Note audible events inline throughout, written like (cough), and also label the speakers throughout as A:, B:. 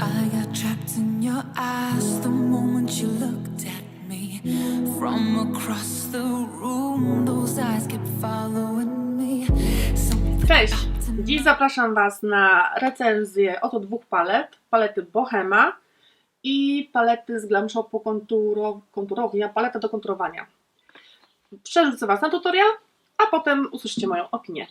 A: I got trapped in your eyes the moment you looked at me. From across the room, those eyes kept following me. Something
B: Cześć! Dziś zapraszam Was na recenzję oto dwóch palet. Palety Bohema i palety z Glam Shopu konturo, konturownia, paleta do konturowania. Przerzucę Was na tutorial, a potem usłyszycie moją opinię.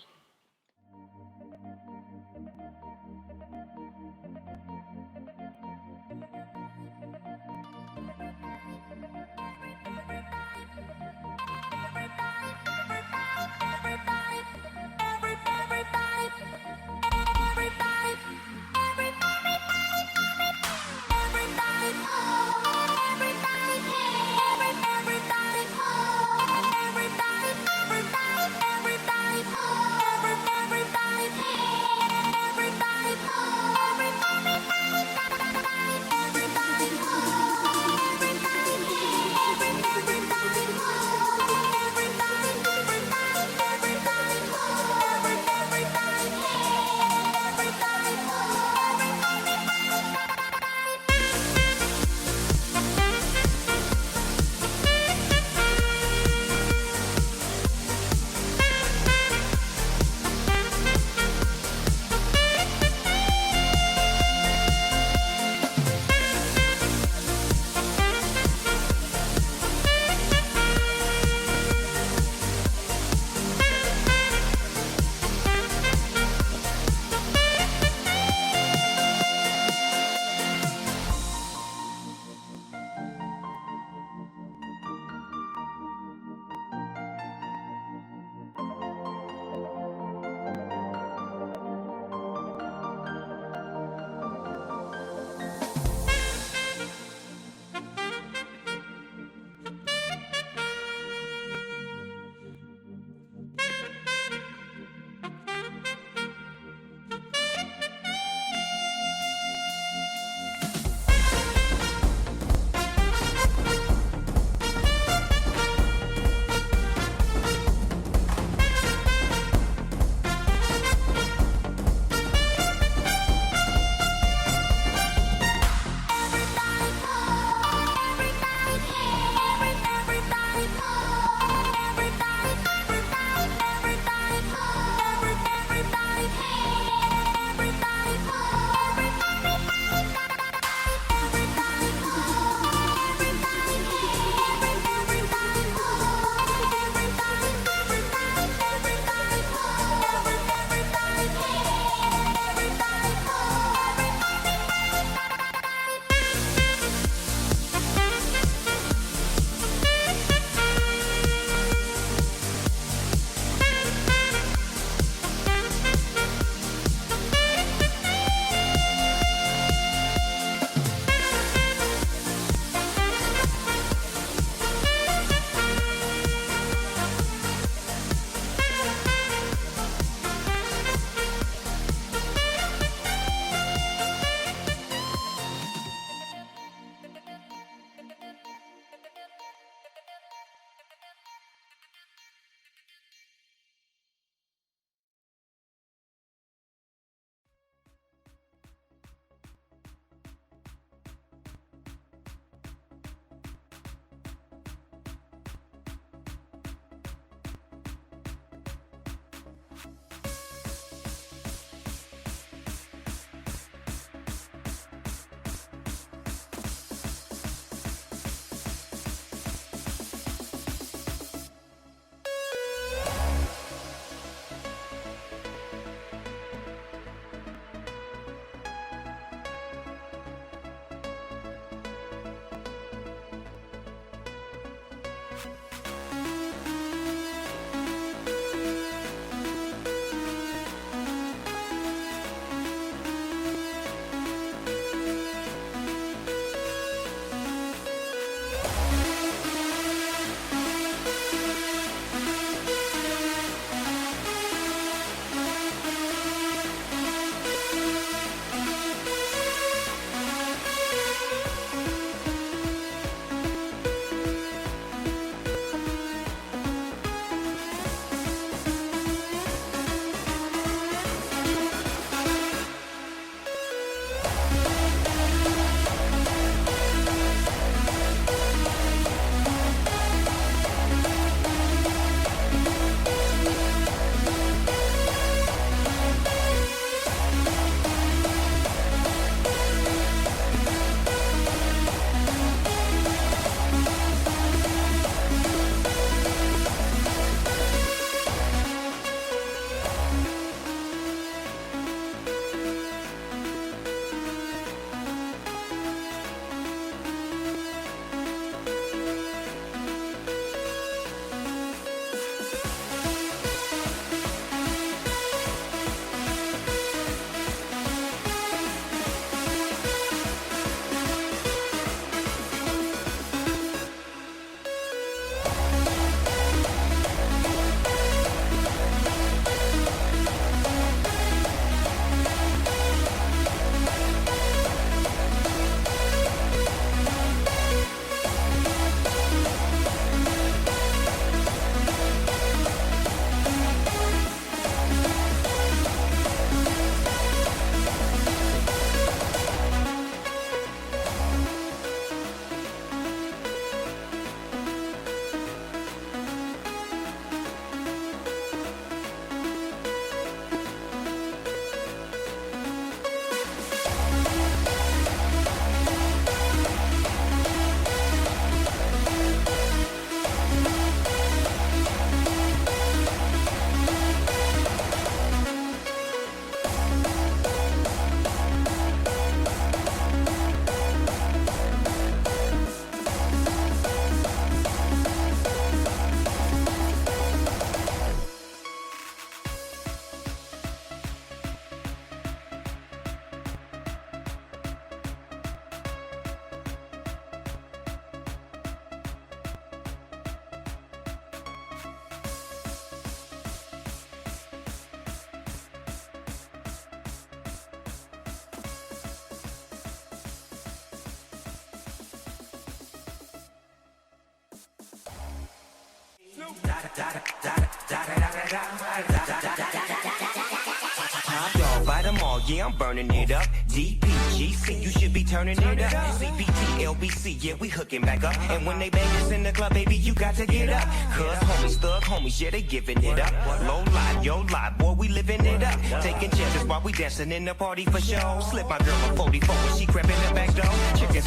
C: Yeah, I'm burning it up. DPGC, you should be turning it up. CPT, LBC, yeah, we hooking back up. And when they bang us in the club, baby, you got to get up. Cause homies, thug homies, yeah, they giving it up. Low life, yo life, boy, we living it up. Taking chances while we dancing in the party for show. Slip my girl a 44 when she crept in the back door. At me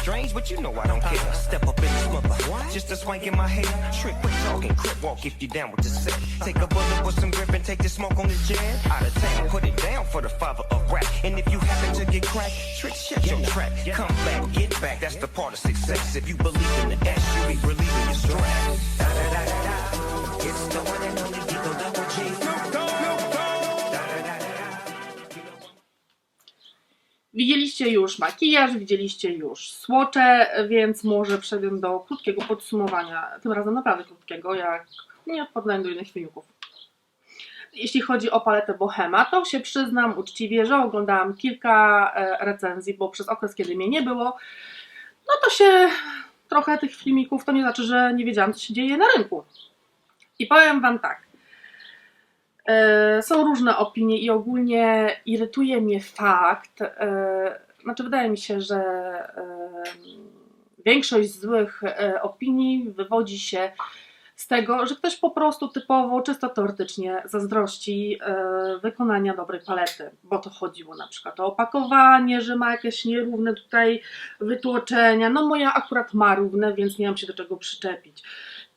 C: strange, but you know I don't care. Step up in the smother, just a swank in my hair. Trick, quick talking, crip walk if you down with the set. Take a bullet with some grip and take the smoke on the jet. Out of town, put it down for the father of rap. And if you happen to get cracked, trick, shut your trap. Come back, get back, that's the part of success. If you believe in the S, you be relieving your stress. Da, da, da, da. It's the
B: Widzieliście już makijaż, widzieliście już słocze, więc może przejdę do krótkiego podsumowania. Tym razem naprawdę krótkiego, jak nie odpadłem do innych filmików. Jeśli chodzi o paletę Bohema, to się przyznam uczciwie, że oglądałam kilka e, recenzji, bo przez okres, kiedy mnie nie było, no to się trochę tych filmików, to nie znaczy, że nie wiedziałam, co się dzieje na rynku. I powiem Wam tak. E, Są różne opinie i ogólnie irytuje mnie fakt, e, znaczy wydaje mi się, że e, większość złych opinii wywodzi się z tego, że ktoś po prostu typowo, czysto teoretycznie zazdrości wykonania dobrej palety, bo to chodziło na przykład o opakowanie, że ma jakieś nierówne tutaj wytłoczenia. No moja akurat ma równe, więc nie mam się do czego przyczepić.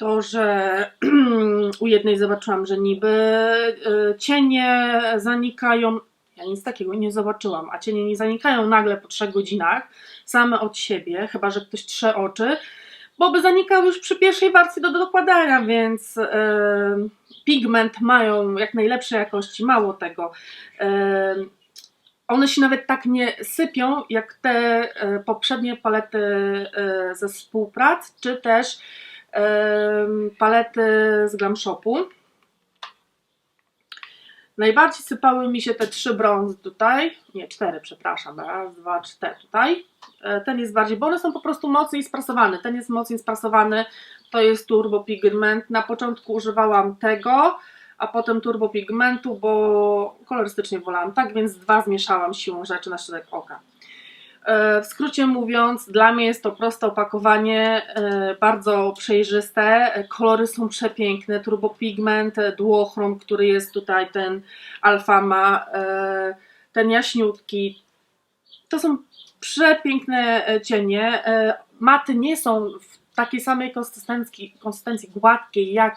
B: To, że (clears throat) u jednej zobaczyłam, że niby e, cienie zanikają. Ja nic takiego nie zobaczyłam, a cienie nie zanikają nagle po trzech godzinach, same od siebie, chyba że ktoś trze oczy, bo by zanikały już przy pierwszej warstwie do dokładania, więc e, pigment mają jak najlepszej jakości, mało tego. E, one się nawet tak nie sypią, jak te e, poprzednie palety e, ze współprac, czy też palety z Glam Shopu. Najbardziej sypały mi się te trzy brązy tutaj, nie cztery, przepraszam, raz, dwa, cztery tutaj. E, Ten jest bardziej, bo one są po prostu mocniej sprasowany. Ten jest mocniej sprasowany, to jest turbo pigment. Na początku używałam tego, a potem turbo pigmentu, bo kolorystycznie wolałam tak, więc dwa zmieszałam siłą rzeczy na środek oka. E, W skrócie mówiąc, dla mnie jest to proste opakowanie, e, bardzo przejrzyste, e, kolory są przepiękne, turbopigment, duochrom, który jest tutaj, ten alfama, ten jaśniutki, to są przepiękne cienie, maty nie są w takiej samej konsystencji, konsystencji gładkiej jak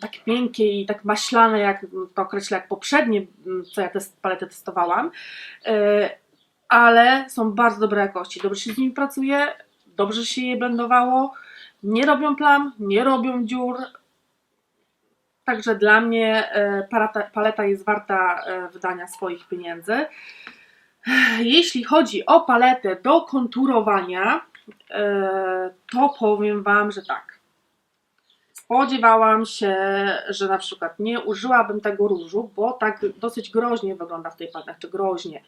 B: tak miękkie i tak maślane, jak to określę, jak poprzednie, mm, co ja test, palety testowałam, ale są bardzo dobrej jakości. Dobrze się z nimi pracuje, dobrze się je blendowało, nie robią plam, nie robią dziur. Także dla mnie e, paleta, paleta jest warta e, wydania swoich pieniędzy. Jeśli chodzi o paletę do konturowania, e, to powiem Wam, że tak. Spodziewałam się, że na przykład nie użyłabym tego różu, bo tak dosyć groźnie wygląda w tej palecie, czy groźnie.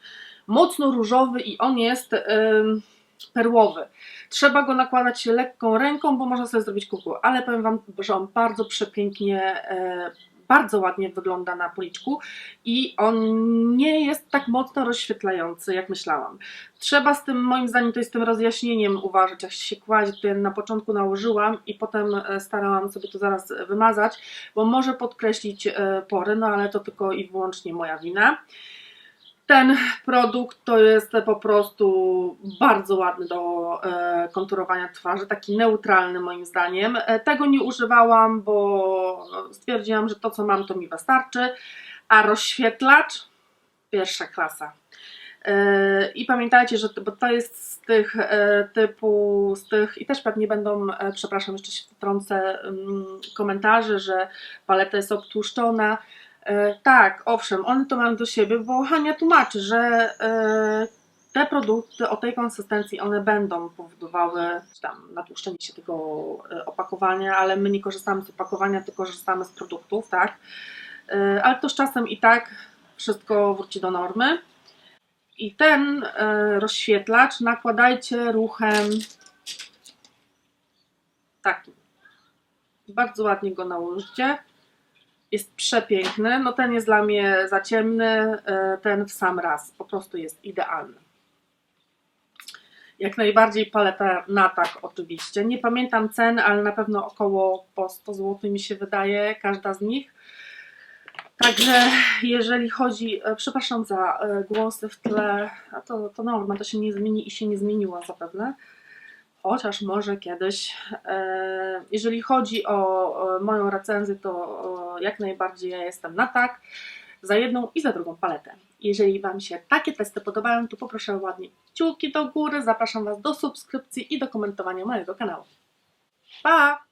B: Mocno różowy i on jest ym, perłowy. Trzeba go nakładać lekką ręką, bo można sobie zrobić kuku, ale powiem Wam, że on bardzo przepięknie, e, bardzo ładnie wygląda na policzku i on nie jest tak mocno rozświetlający, jak myślałam. Trzeba z tym, moim zdaniem, to jest tym rozjaśnieniem uważać, jak się kładzie, to ja na początku nałożyłam i potem e, starałam sobie to zaraz wymazać, bo może podkreślić e, pory, no ale to tylko i wyłącznie moja wina. Ten produkt to jest po prostu bardzo ładny do e, konturowania twarzy, taki neutralny moim zdaniem. E, tego nie używałam, bo stwierdziłam, że to co mam to mi wystarczy, a rozświetlacz pierwsza klasa. E, I pamiętajcie, że bo to jest z tych typu, z tych i też pewnie będą, przepraszam, jeszcze się wtrącę mm, komentarzy, że paleta jest obtłuszczona. E, Tak, owszem, one to mają do siebie, bo Hania tłumaczy, że e, te produkty o tej konsystencji one będą powodowały tam natłuszczenie się tego e, opakowania, ale my nie korzystamy z opakowania, tylko korzystamy z produktów, tak? Ale to z czasem i tak wszystko wróci do normy. I ten rozświetlacz nakładajcie ruchem takim. Bardzo ładnie go nałożycie. Jest przepiękny. No ten jest dla mnie za ciemny, e, ten w sam raz. Po prostu jest idealny. Jak najbardziej paleta na tak oczywiście. Nie pamiętam cen, ale na pewno około po 100 zł mi się wydaje każda z nich. Także jeżeli chodzi, e, przepraszam za e, głosy w tle, to, to norma, to się nie zmieni i się nie zmieniła zapewne. Chociaż może kiedyś. E, Jeżeli chodzi o moją recenzję, to jak najbardziej ja jestem na tak za jedną i za drugą paletę. Jeżeli Wam się takie testy podobają, to poproszę ładnie kciuki do góry. Zapraszam Was do subskrypcji i do komentowania mojego kanału. Pa!